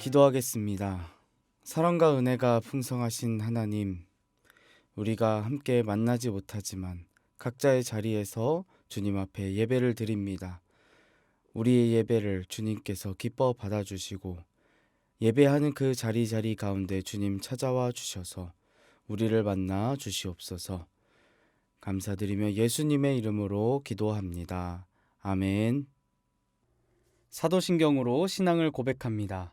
기도하겠습니다. 사랑과 은혜가 풍성하신 하나님, 우리가 함께 만나지 못하지만 각자의 자리에서 주님 앞에 예배를 드립니다. 우리의 예배를 주님께서 기뻐 받아주시고 예배하는 그 자리 자리 가운데 주님 찾아와 주셔서 우리를 만나 주시옵소서. 감사드리며 예수님의 이름으로 기도합니다. 아멘. 사도신경으로 신앙을 고백합니다.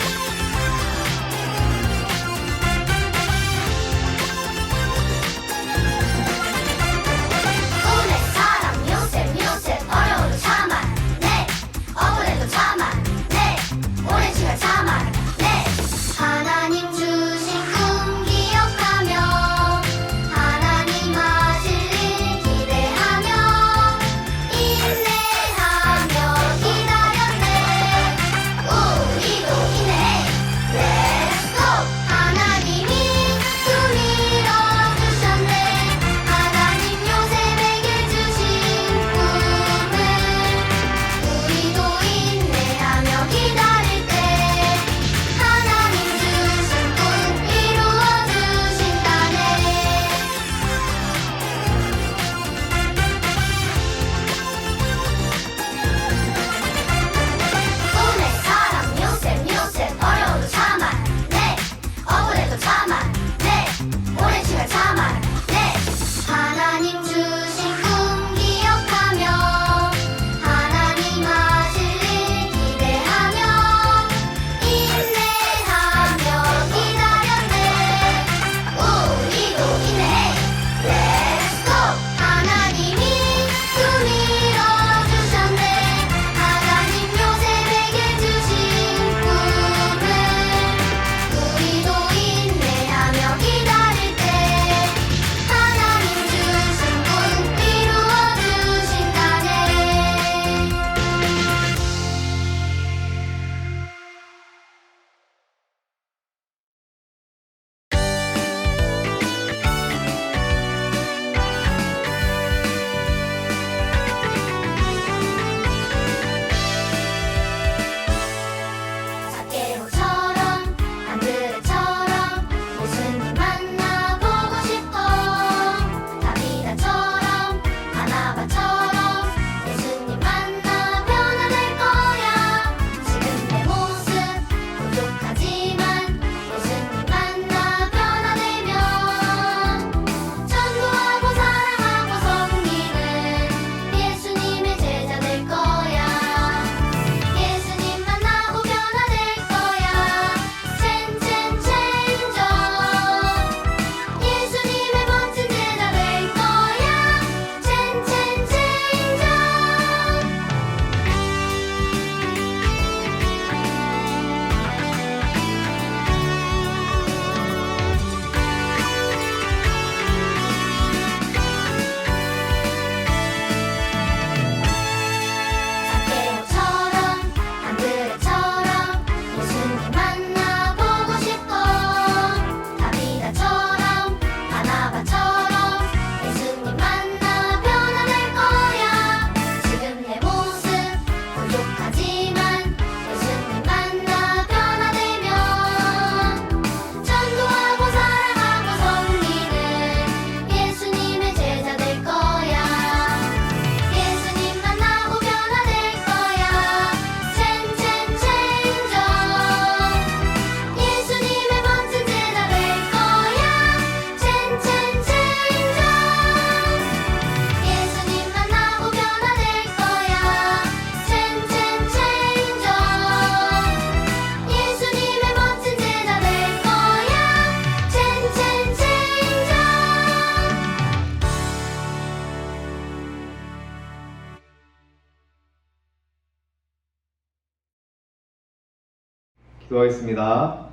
기도하겠습니다.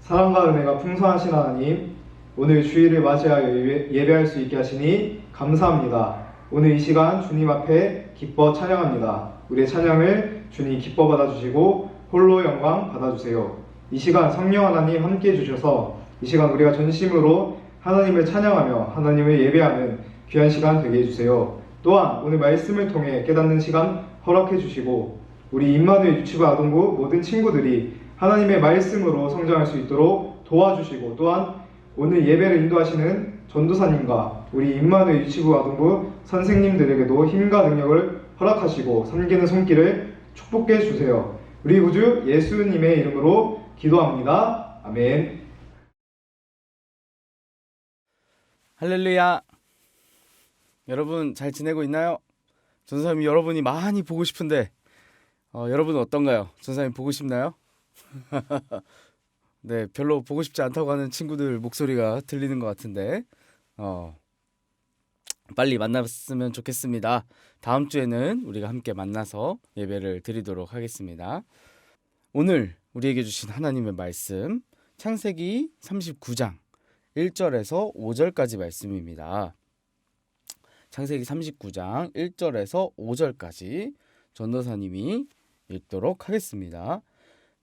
사랑과 은혜가 풍성하신 하나님, 오늘 주일을 맞이하여 예배- 예배할 수 있게 하시니 감사합니다. 오늘 이 시간 주님 앞에 기뻐 찬양합니다. 우리의 찬양을 주님 기뻐 받아주시고 홀로 영광 받아주세요. 이 시간 성령 하나님 함께 해주셔서 이 시간 우리가 전심으로 하나님을 찬양하며 하나님을 예배하는 귀한 시간 되게 해주세요. 또한 오늘 말씀을 통해 깨닫는 시간 허락해 주시고 우리 임마누엘 유치부 아동부 모든 친구들이 하나님의 말씀으로 성장할 수 있도록 도와주시고 또한 오늘 예배를 인도하시는 전도사님과 우리 임마누엘 유치부 아동부 선생님들에게도 힘과 능력을 허락하시고 섬기는 손길을 축복해 주세요. 우리 구주 예수님의 이름으로 기도합니다. 아멘. 할렐루야. 여러분 잘 지내고 있나요? 전사님 여러분이 많이 보고 싶은데 어, 여러분은 어떤가요? 전사님 보고 싶나요? 네, 별로 보고 싶지 않다고 하는 친구들 목소리가 들리는 것 같은데 어, 빨리 만났으면 좋겠습니다. 다음 주에는 우리가 함께 만나서 예배를 드리도록 하겠습니다. 오늘 우리에게 주신 하나님의 말씀 창세기 39장 1절에서 5절까지 말씀입니다. 창세기 39장 1절에서 5절까지 전도사님이 읽도록 하겠습니다.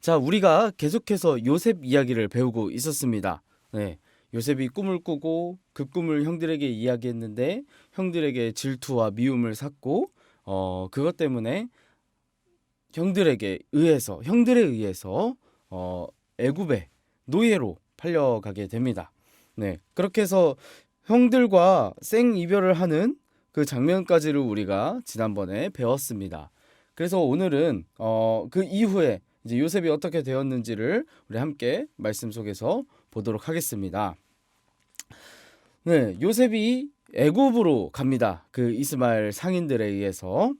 자, 우리가 계속해서 요셉 이야기를 배우고 있었습니다. 네. 요셉이 꿈을 꾸고 그 꿈을 형들에게 이야기했는데 형들에게 질투와 미움을 샀고 어 그것 때문에 형들에게 의해서 형들에 의해서 어 애굽의 노예로 팔려가게 됩니다. 네. 그렇게 해서 형들과 생 이별을 하는 그 장면까지를 우리가 지난번에 배웠습니다. 그래서 오늘은 어, 그 이후에 이제 요셉이 어떻게 되었는지를 우리 함께 말씀 속에서 보도록 하겠습니다. 네, 요셉이 애굽으로 갑니다. 그 이스마엘 상인들에 의해서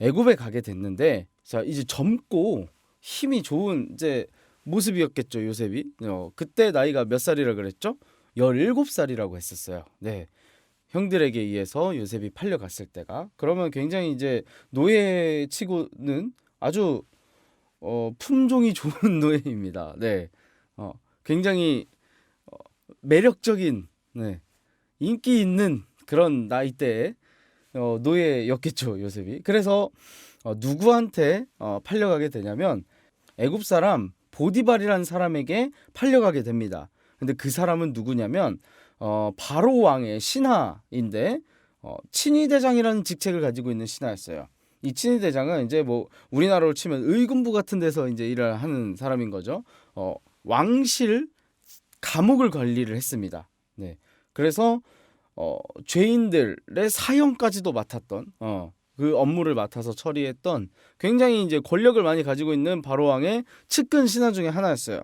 애굽에 가게 됐는데 자 이제 젊고 힘이 좋은 이제 모습이었겠죠 요셉이. 어, 그때 나이가 몇 살이라 그랬죠? 17살이라고 했었어요. 네. 형들에게 의해서 요셉이 팔려갔을 때가 그러면 굉장히 이제 노예 치고는 아주 어, 품종이 좋은 노예입니다. 네. 어, 굉장히 어, 매력적인 네. 인기 있는 그런 나이대의 어, 노예였겠죠, 요셉이. 그래서 어, 누구한테 어, 팔려가게 되냐면 애굽 사람 보디발이라는 사람에게 팔려가게 됩니다. 근데 그 사람은 누구냐면 어, 바로 왕의 신하인데 어, 친위 대장이라는 직책을 가지고 있는 신하였어요. 이 친위 대장은 이제 뭐 우리나라로 치면 의군부 같은 데서 이제 일을 하는 사람인 거죠. 어, 왕실 감옥을 관리를 했습니다. 네. 그래서 어, 죄인들의 사형까지도 맡았던 어, 그 업무를 맡아서 처리했던 굉장히 이제 권력을 많이 가지고 있는 바로 왕의 측근 신하 중에 하나였어요.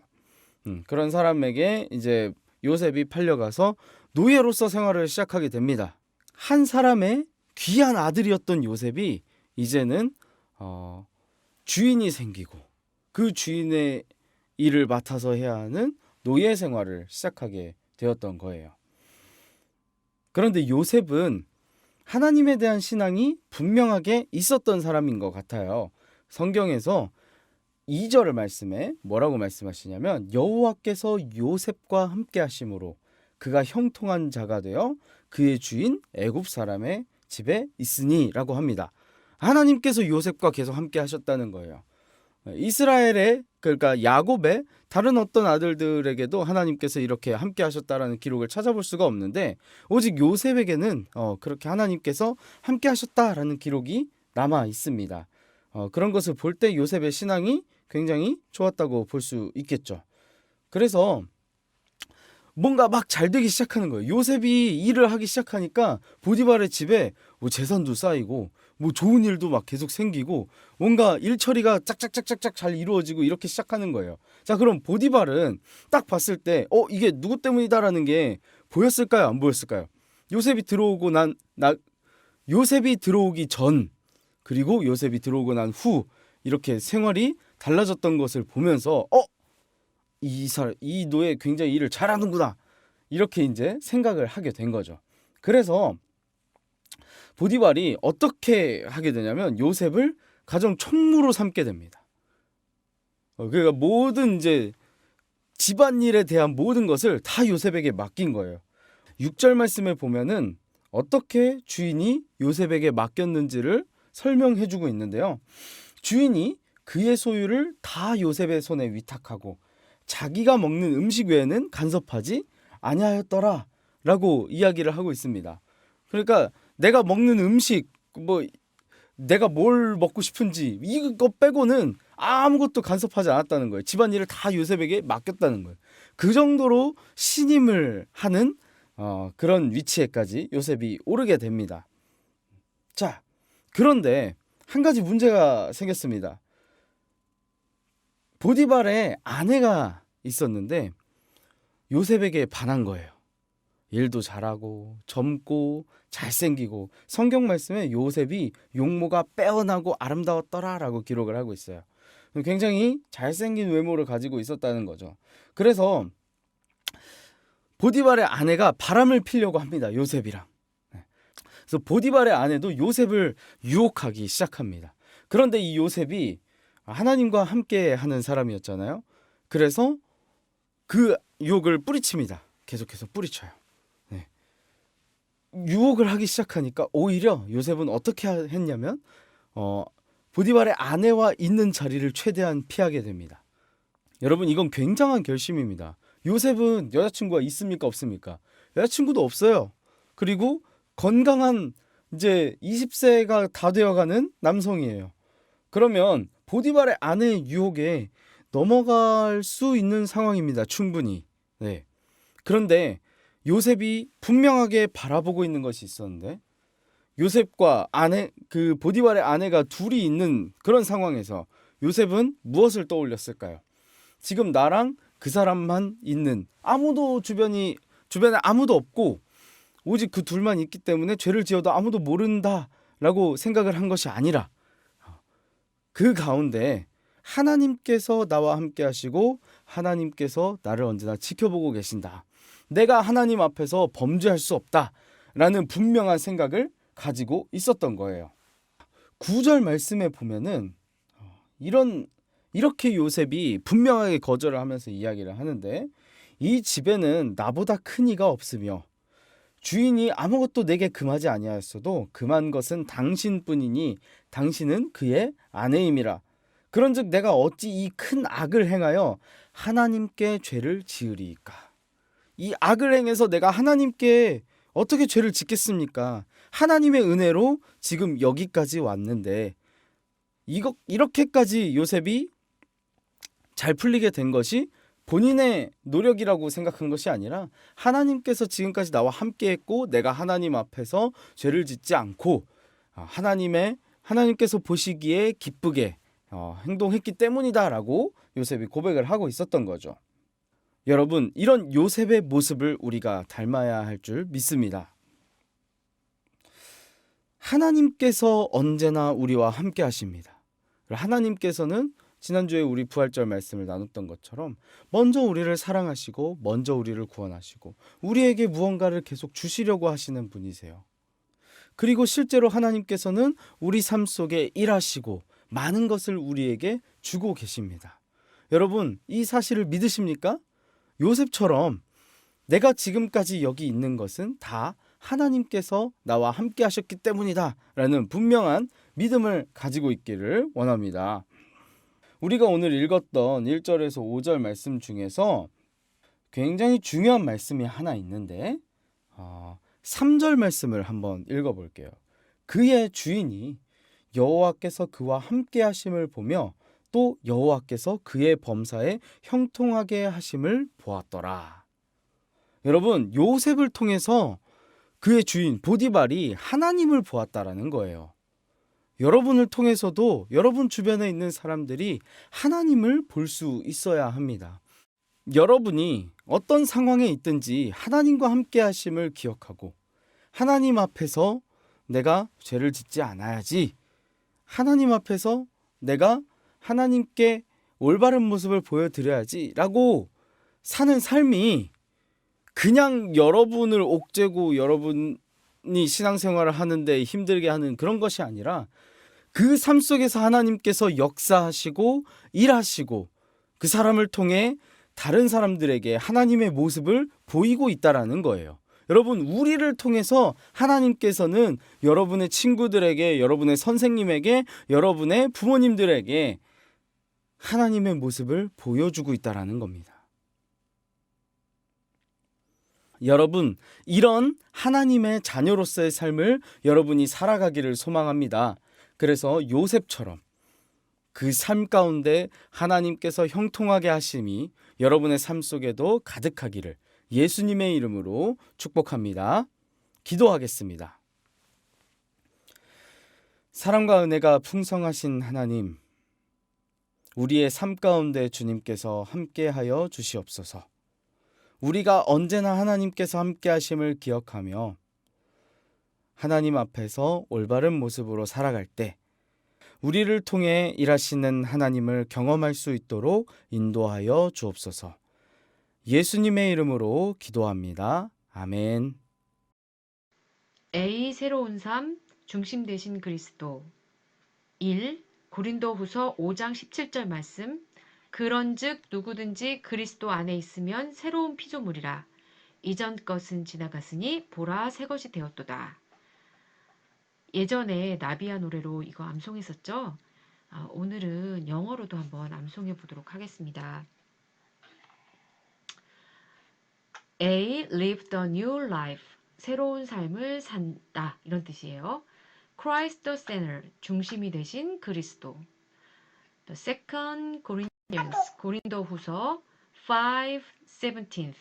음, 그런 사람에게 이제 요셉이 팔려가서 노예로서 생활을 시작하게 됩니다. 한 사람의 귀한 아들이었던 요셉이 이제는 어, 주인이 생기고 그 주인의 일을 맡아서 해야 하는 노예 생활을 시작하게 되었던 거예요. 그런데 요셉은 하나님에 대한 신앙이 분명하게 있었던 사람인 것 같아요. 성경에서 2절 말씀에 뭐라고 말씀하시냐면 여호와께서 요셉과 함께 하심으로 그가 형통한 자가 되어 그의 주인 애굽 사람의 집에 있으니라고 합니다. 하나님께서 요셉과 계속 함께 하셨다는 거예요. 이스라엘의 그러니까 야곱의 다른 어떤 아들들에게도 하나님께서 이렇게 함께 하셨다라는 기록을 찾아볼 수가 없는데 오직 요셉에게는 어, 그렇게 하나님께서 함께 하셨다라는 기록이 남아 있습니다. 어, 그런 것을 볼 때 요셉의 신앙이 굉장히 좋았다고 볼 수 있겠죠. 그래서 뭔가 막 잘 되기 시작하는 거예요. 요셉이 일을 하기 시작하니까 보디발의 집에 뭐 재산도 쌓이고 뭐 좋은 일도 막 계속 생기고 뭔가 일 처리가 짝짝짝짝짝 잘 이루어지고 이렇게 시작하는 거예요. 자, 그럼 보디발은 딱 봤을 때 어, 이게 누구 때문이다라는 게 보였을까요? 안 보였을까요? 요셉이 들어오고 난 나 요셉이 들어오기 전 그리고 요셉이 들어오고 난 후 이렇게 생활이 달라졌던 것을 보면서 어, 이 살, 이 노예 굉장히 일을 잘하는구나. 이렇게 이제 생각을 하게 된 거죠. 그래서 보디발이 어떻게 하게 되냐면 요셉을 가정 총무로 삼게 됩니다. 어, 그러니까 모든 이제 집안일에 대한 모든 것을 다 요셉에게 맡긴 거예요. 6절 말씀에 보면은 어떻게 주인이 요셉에게 맡겼는지를 설명해 주고 있는데요. 주인이 그의 소유를 다 요셉의 손에 위탁하고 자기가 먹는 음식 외에는 간섭하지 아니하였더라라고 이야기를 하고 있습니다. 그러니까 내가 먹는 음식 뭐 내가 뭘 먹고 싶은지 이거 빼고는 아무것도 간섭하지 않았다는 거예요. 집안일을 다 요셉에게 맡겼다는 거예요. 그 정도로 신임을 하는 어, 그런 위치에까지 요셉이 오르게 됩니다. 자, 그런데 한 가지 문제가 생겼습니다. 보디발의 아내가 있었는데 요셉에게 반한 거예요. 일도 잘하고 젊고 잘생기고 성경 말씀에 요셉이 용모가 빼어나고 아름다웠더라라고 기록을 하고 있어요. 굉장히 잘생긴 외모를 가지고 있었다는 거죠. 그래서 보디발의 아내가 바람을 피려고 합니다. 요셉이랑. 네. 그래서 보디발의 아내도 요셉을 유혹하기 시작합니다. 그런데 이 요셉이 하나님과 함께 하는 사람이었잖아요. 그래서 그 유혹을 뿌리칩니다. 계속해서 뿌리쳐요. 네. 유혹을 하기 시작하니까 오히려 요셉은 어떻게 하- 했냐면 어, 보디발의 아내와 있는 자리를 최대한 피하게 됩니다. 여러분 이건 굉장한 결심입니다. 요셉은 여자친구가 있습니까 없습니까? 여자친구도 없어요. 그리고 건강한 이제 20세가 다 되어가는 남성이에요. 그러면 보디발의 아내의 유혹에 넘어갈 수 있는 상황입니다. 충분히. 네. 그런데 요셉이 분명하게 바라보고 있는 것이 있었는데 요셉과 아내 그 보디발의 아내가 둘이 있는 그런 상황에서 요셉은 무엇을 떠올렸을까요? 지금 나랑 그 사람만 있는 아무도 주변이 주변에 아무도 없고 오직 그 둘만 있기 때문에 죄를 지어도 아무도 모른다라고 생각을 한 것이 아니라 그 가운데 하나님께서 나와 함께 하시고 하나님께서 나를 언제나 지켜보고 계신다. 내가 하나님 앞에서 범죄할 수 없다라는 분명한 생각을 가지고 있었던 거예요. 9절 말씀에 보면은 어, 이런 이렇게 요셉이 분명하게 거절을 하면서 이야기를 하는데 이 집에는 나보다 큰 이가 없으며 주인이 아무것도 내게 금하지 아니하였어도 금한 것은 당신뿐이니 당신은 그의 아내임이라 그런즉 내가 어찌 이 큰 악을 행하여 하나님께 죄를 지으리이까 이 악을 행해서 내가 하나님께 어떻게 죄를 짓겠습니까 하나님의 은혜로 지금 여기까지 왔는데 이거 이렇게까지 요셉이 잘 풀리게 된 것이 본인의 노력이라고 생각한 것이 아니라 하나님께서 지금까지 나와 함께했고 내가 하나님 앞에서 죄를 짓지 않고 아, 하나님의 하나님께서 보시기에 기쁘게 어, 행동했기 때문이다라고 요셉이 고백을 하고 있었던 거죠. 여러분 이런 요셉의 모습을 우리가 닮아야 할 줄 믿습니다. 하나님께서 언제나 우리와 함께 하십니다. 하나님께서는 지난주에 우리 부활절 말씀을 나눴던 것처럼 먼저 우리를 사랑하시고 먼저 우리를 구원하시고 우리에게 무언가를 계속 주시려고 하시는 분이세요. 그리고 실제로 하나님께서는 우리 삶 속에 일하시고 많은 것을 우리에게 주고 계십니다. 여러분, 이 사실을 믿으십니까? 요셉처럼 내가 지금까지 여기 있는 것은 다 하나님께서 나와 함께 하셨기 때문이다. 라는 분명한 믿음을 가지고 있기를 원합니다. 우리가 오늘 읽었던 1절에서 5절 말씀 중에서 굉장히 중요한 말씀이 하나 있는데 어, 3절 말씀을 한번 읽어볼게요. 그의 주인이 여호와께서 그와 함께 하심을 보며 또 여호와께서 그의 범사에 형통하게 하심을 보았더라. 여러분 요셉을 통해서 그의 주인 보디발이 하나님을 보았다라는 거예요. 여러분을 통해서도 여러분 주변에 있는 사람들이 하나님을 볼 수 있어야 합니다. 여러분이 어떤 상황에 있든지 하나님과 함께 하심을 기억하고 하나님 앞에서 내가 죄를 짓지 않아야지. 하나님 앞에서 내가 하나님께 올바른 모습을 보여드려야지라고 사는 삶이 그냥 여러분을 옥죄고 여러분이 신앙생활을 하는데 힘들게 하는 그런 것이 아니라 그 삶 속에서 하나님께서 역사하시고 일하시고 그 사람을 통해 다른 사람들에게 하나님의 모습을 보이고 있다라는 거예요. 여러분, 우리를 통해서 하나님께서는 여러분의 친구들에게, 여러분의 선생님에게, 여러분의 부모님들에게 하나님의 모습을 보여주고 있다라는 겁니다. 여러분, 이런 하나님의 자녀로서의 삶을 여러분이 살아가기를 소망합니다. 그래서 요셉처럼 그 삶 가운데 하나님께서 형통하게 하심이 여러분의 삶 속에도 가득하기를 예수님의 이름으로 축복합니다. 기도하겠습니다. 사랑과 은혜가 풍성하신 하나님, 우리의 삶 가운데 주님께서 함께하여 주시옵소서. 우리가 언제나 하나님께서 함께 하심을 기억하며 하나님 앞에서 올바른 모습으로 살아갈 때 우리를 통해 일하시는 하나님을 경험할 수 있도록 인도하여 주옵소서. 예수님의 이름으로 기도합니다. 아멘. A 새로운 삶 중심 되신 그리스도 1. 고린도후서 5장 17절 말씀 그런즉 누구든지 그리스도 안에 있으면 새로운 피조물이라 이전 것은 지나갔으니 보라 새 것이 되었도다. 예전에 나비야 노래로 이거 암송했었죠? 아, 오늘은 영어로도 한번 암송해 보도록 하겠습니다. A. Live the new life. 새로운 삶을 산다. 이런 뜻이에요. Christ center. 중심이 되신 그리스도. The second Corinthians. 고린도 후서 5, 17th.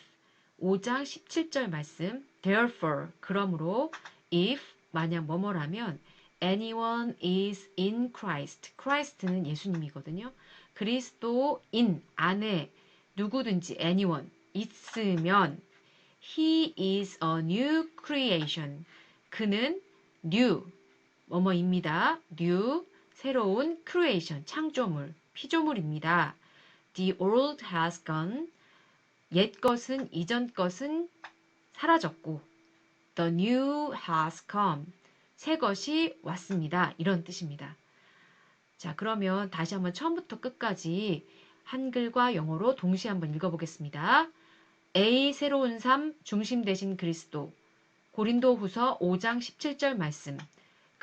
5장 17절 말씀. Therefore. 그러므로 if 만약 뭐뭐라면 anyone is in Christ. Christ는 예수님이거든요. 그리스도 in 안에 누구든지 anyone 있으면 he is a new creation. 그는 new 뭐뭐입니다. new 새로운 creation 창조물 피조물입니다. The old has gone. 옛 것은 이전 것은 사라졌고 the new has come. 새 것이 왔습니다. 이런 뜻입니다. 자, 그러면 다시 한번 처음부터 끝까지 한글과 영어로 동시에 한번 읽어보겠습니다. A 새로운 삶 중심 되신 그리스도 고린도 후서 5장 17절 말씀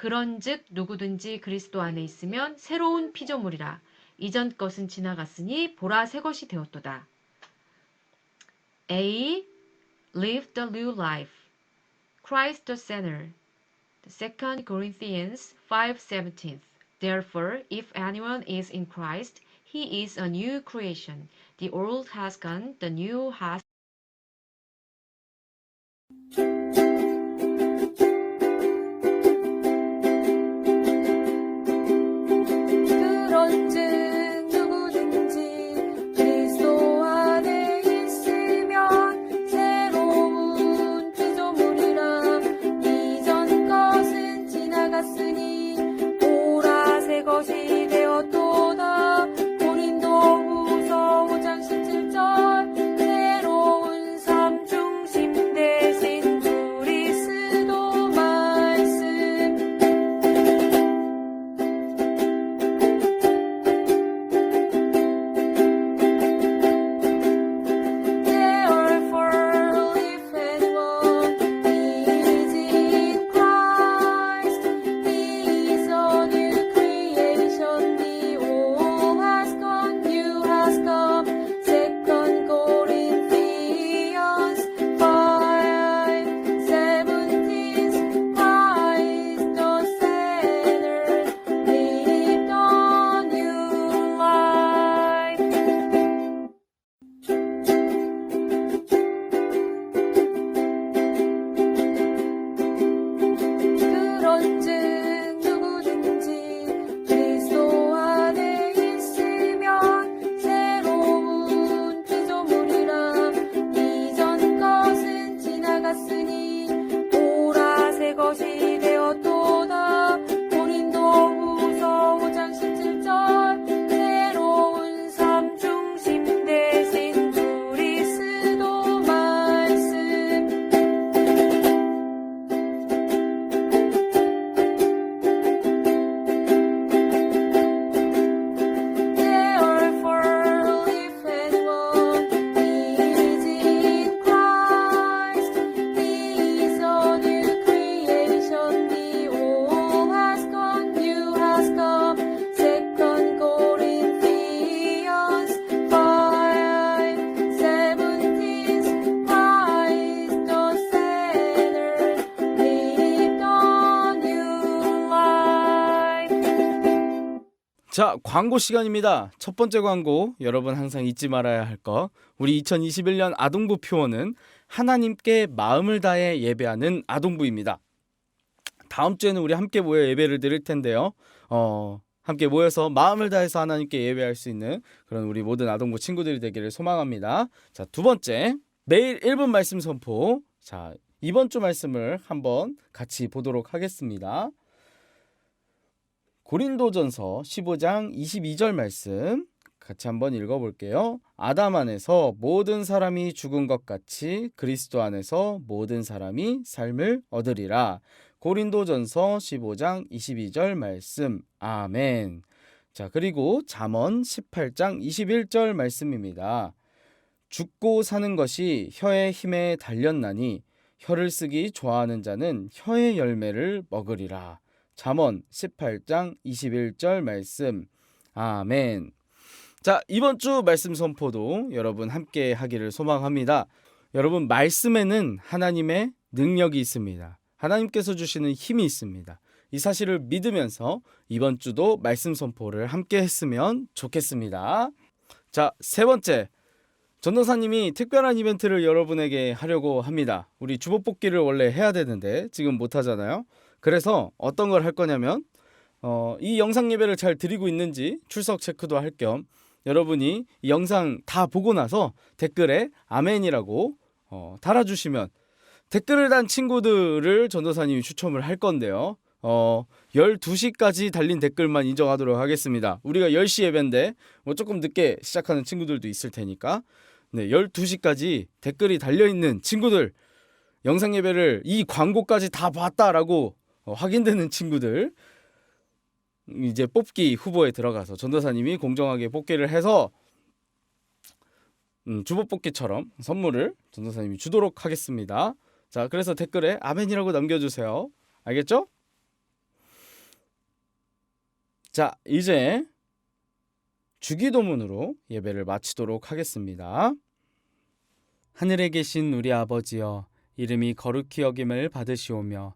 그런즉 누구든지 그리스도 안에 있으면 새로운 피조물이라 이전 것은 지나갔으니 보라 새 것이 되었도다. A live the new life Christ the center The 2 Corinthians 5:17 Therefore if anyone is in Christ he is a new creation the old has gone the new has 자, 광고 시간입니다. 첫 번째 광고, 여러분 항상 잊지 말아야 할 거. 우리 2021년 아동부 표어는 하나님께 마음을 다해 예배하는 아동부입니다. 다음 주에는 우리 함께 모여 예배를 드릴 텐데요. 어, 함께 모여서 마음을 다해서 하나님께 예배할 수 있는 그런 우리 모든 아동부 친구들이 되기를 소망합니다. 자, 두 번째, 매일 1분 말씀 선포. 자, 이번 주 말씀을 한번 같이 보도록 하겠습니다. 고린도전서 15장 22절 말씀 같이 한번 읽어볼게요. 아담 안에서 모든 사람이 죽은 것 같이 그리스도 안에서 모든 사람이 삶을 얻으리라. 고린도전서 15장 22절 말씀. 아멘. 자, 그리고 잠언 18장 21절 말씀입니다. 죽고 사는 것이 혀의 힘에 달렸나니 혀를 쓰기 좋아하는 자는 혀의 열매를 먹으리라. 잠언 18장 21절 말씀. 아멘. 자, 이번 주 말씀 선포도 여러분 함께 하기를 소망합니다. 여러분 말씀에는 하나님의 능력이 있습니다. 하나님께서 주시는 힘이 있습니다. 이 사실을 믿으면서 이번 주도 말씀 선포를 함께 했으면 좋겠습니다. 자, 세 번째. 전도사님이 특별한 이벤트를 여러분에게 하려고 합니다. 우리 주보 뽑기를 원래 해야 되는데 지금 못 하잖아요. 그래서 어떤 걸 할 거냐면 어, 이 영상 예배를 잘 드리고 있는지 출석 체크도 할 겸 여러분이 이 영상 다 보고 나서 댓글에 아멘이라고 어, 달아주시면 댓글을 단 친구들을 전도사님이 추첨을 할 건데요. 어, 12시까지 달린 댓글만 인정하도록 하겠습니다. 우리가 10시 예배인데 뭐 조금 늦게 시작하는 친구들도 있을 테니까 네, 12시까지 댓글이 달려 있는 친구들 영상 예배를 이 광고까지 다 봤다라고 어, 확인되는 친구들 이제 뽑기 후보에 들어가서 전도사님이 공정하게 뽑기를 해서 음, 주보 뽑기처럼 선물을 전도사님이 주도록 하겠습니다. 자, 그래서 댓글에 아멘이라고 남겨주세요. 알겠죠? 자, 이제 주기도문으로 예배를 마치도록 하겠습니다. 하늘에 계신 우리 아버지여, 이름이 거룩히 여김을 받으시오며,